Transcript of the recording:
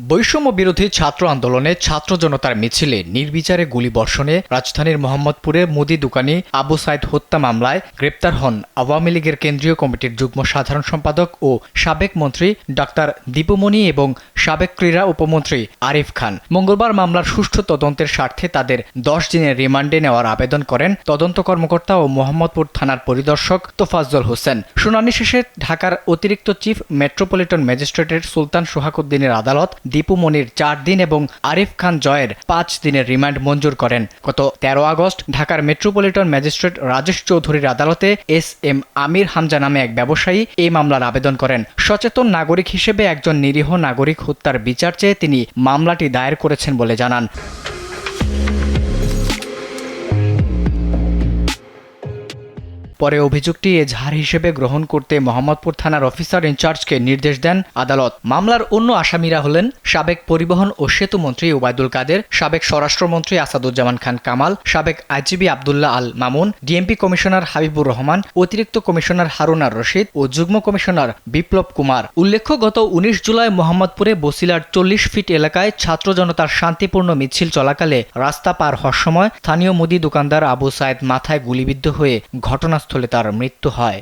বৈষম্য বিরোধী ছাত্র আন্দোলনে ছাত্র জনতার মিছিলে নির্বিচারে গুলি বর্ষণে রাজধানীর মোহাম্মদপুরে মুদি দোকানি আবু সাইদ হত্যা মামলায় গ্রেপ্তার হন আওয়ামী লীগের কেন্দ্রীয় কমিটির যুগ্ম সাধারণ সম্পাদক ও সাবেক মন্ত্রী ডাক্তার দীপুমণি এবং সাবেক ক্রীড়া উপমন্ত্রী আরিফ খান। মঙ্গলবার মামলার সুষ্ঠু তদন্তের স্বার্থে তাদের দশ দিনের রিমান্ডে নেওয়ার আবেদন করেন তদন্ত কর্মকর্তা ও মোহাম্মদপুর থানার পরিদর্শক তোফাজ্জল হোসেন। শুনানি শেষে ঢাকার অতিরিক্ত চিফ মেট্রোপলিটন ম্যাজিস্ট্রেটের সুলতান সোহাকুদ্দিনের আদালত দীপু মনির চার দিন এবং আরিফ খান জয়ের পাঁচ দিনের রিমান্ড মঞ্জুর করেন। গত তেরো আগস্ট ঢাকার মেট্রোপলিটন ম্যাজিস্ট্রেট রাজেশ চৌধুরীর আদালতে এস এম আমির হামজা নামে এক ব্যবসায়ী এই মামলার আবেদন করেন। সচেতন নাগরিক হিসেবে একজন নিরীহ নাগরিক হত্যার বিচার চেয়ে তিনি মামলাটি দায়ের করেছেন বলে জানান। পরে অভিযোগটি এজাহার হিসেবে গ্রহণ করতে মোহাম্মদপুর থানার অফিসার ইনচার্জকে নির্দেশ দেন আদালত। মামলার অন্য আসামিরা হলেন সাবেক পরিবহন ও সেতু মন্ত্রী ওবায়দুল কাদের, সাবেক স্বরাষ্ট্রমন্ত্রী আসাদুজ্জামান খান কামাল, সাবেক IGP Abdullah Al Mamun, DMP commissioner Habibur Rahman, অতিরিক্ত কমিশনার হারুনার রশিদ ও যুগ্ম কমিশনার বিপ্লব কুমার। উল্লেখ্য, গত উনিশ জুলাই মোহাম্মদপুরে বসিলার চল্লিশ ফিট এলাকায় ছাত্র জনতার শান্তিপূর্ণ মিছিল চলাকালে রাস্তা পার হওয়ার সময় স্থানীয় মুদি দোকানদার আবু সায়েদ মাথায় গুলিবিদ্ধ হয়ে ঘটনাস্থলে তার মৃত্যু হয়।